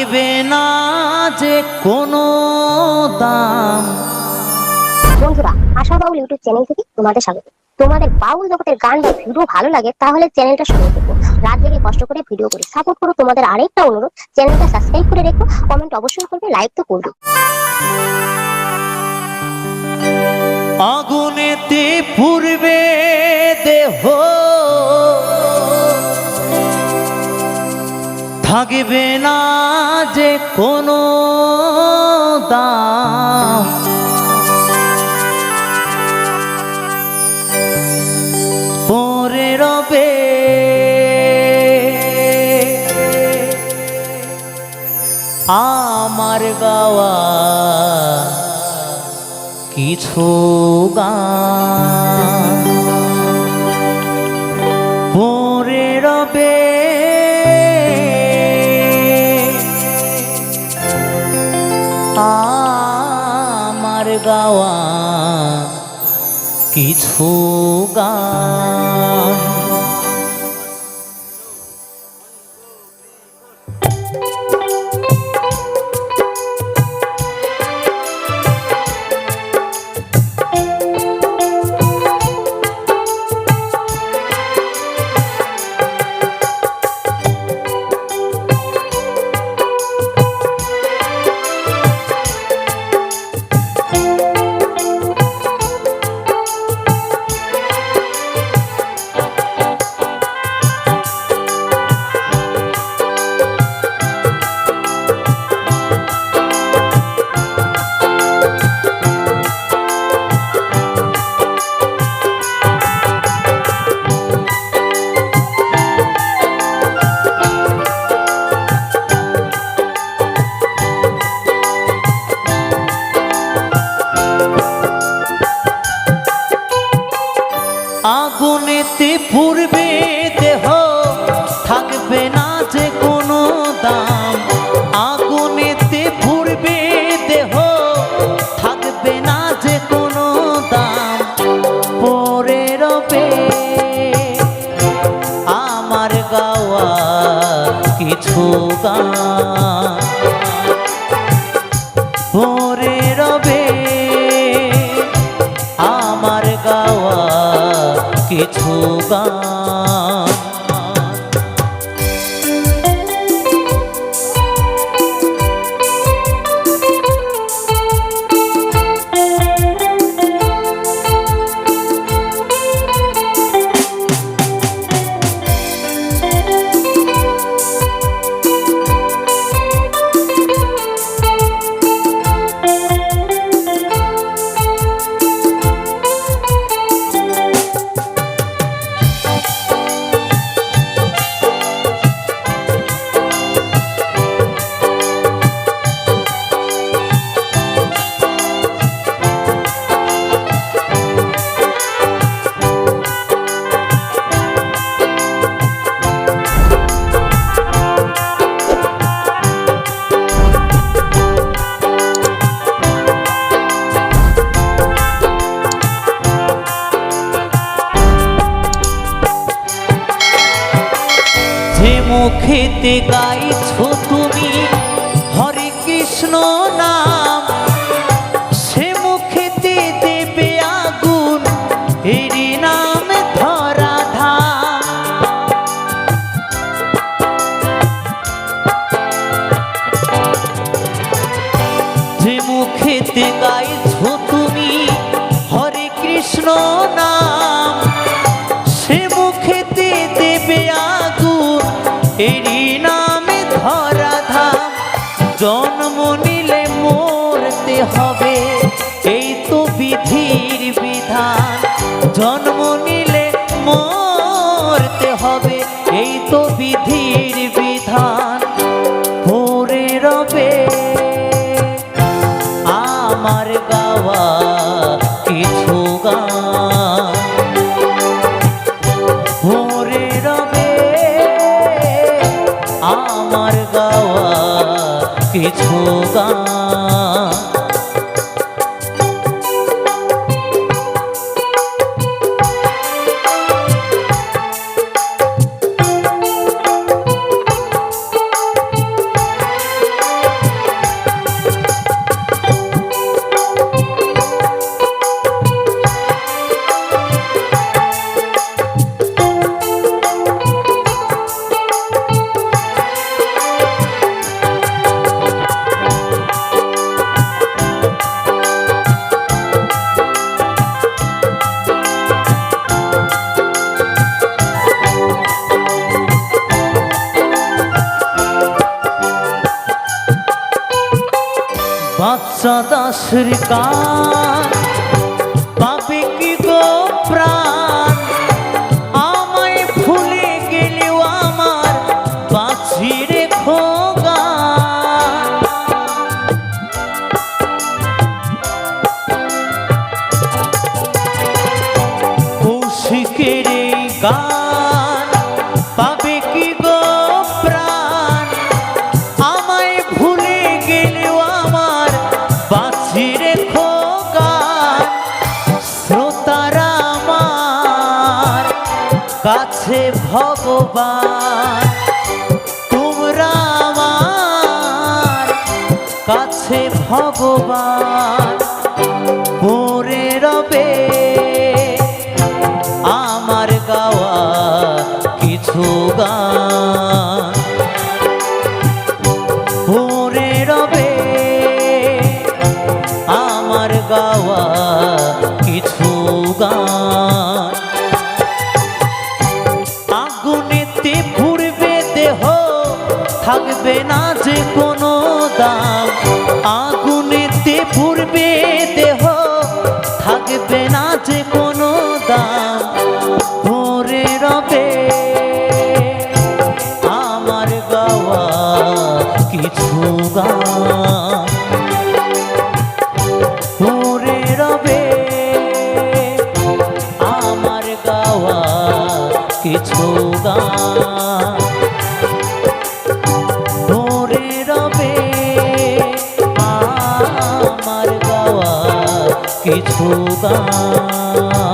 থাকবে না যে কোনো দাম। বন্ধুরা আশা বাউল ইউটিউব চ্যানেল থেকে তোমাদের স্বাগত। তোমাদের বাউল জগতের গান বা ভিডিও ভালো লাগে তাহলে চ্যানেলটা সঙ্গে দেখো রাত জেগে কষ্ট করে ভিডিও করি। সাপোর্ট করো তোমাদের আরেকটা অনুরোধ চ্যানেলটা সাবস্ক্রাইব করে রেখো কমেন্ট অবশ্যই করবে লাইক তো করবে আগুনেতে পূর্বে দেহ। থাকবে না যে কোনো দাম। পরে রবে আমার গাওয়া কিছু গান। গাওয়া কিছু গান। আগুনেতে পূর্বে কিছু গান। মুখেতে গাইছো তুমি। হরে কৃষ্ণ নাম, সে মুখেতে দেবে আগুন এরি নাম ধরা ধাম যে মুখেতে গাইছো তুমি, হরে কৃষ্ণ নাম এরই নামে ধরা ধাম জন্ম নিলে মরতে হবে এই তো বিধির বিধান। জন্ম কিছু গান বাচ্চা দাসের কাছে ভগবান। তোমরা আমার কাছে ভগবান। পরে রবে আমার গাওয়া কিছু গান। রবে আমার গাওয়া কিছু থাকবে না যে কোনো দাম। আগুনেতে পুড়বে দেহ, থাকবে না যে কোনো দাম। রবে আমার গাওয়া কিছু গান। পরে রবে কিছু গান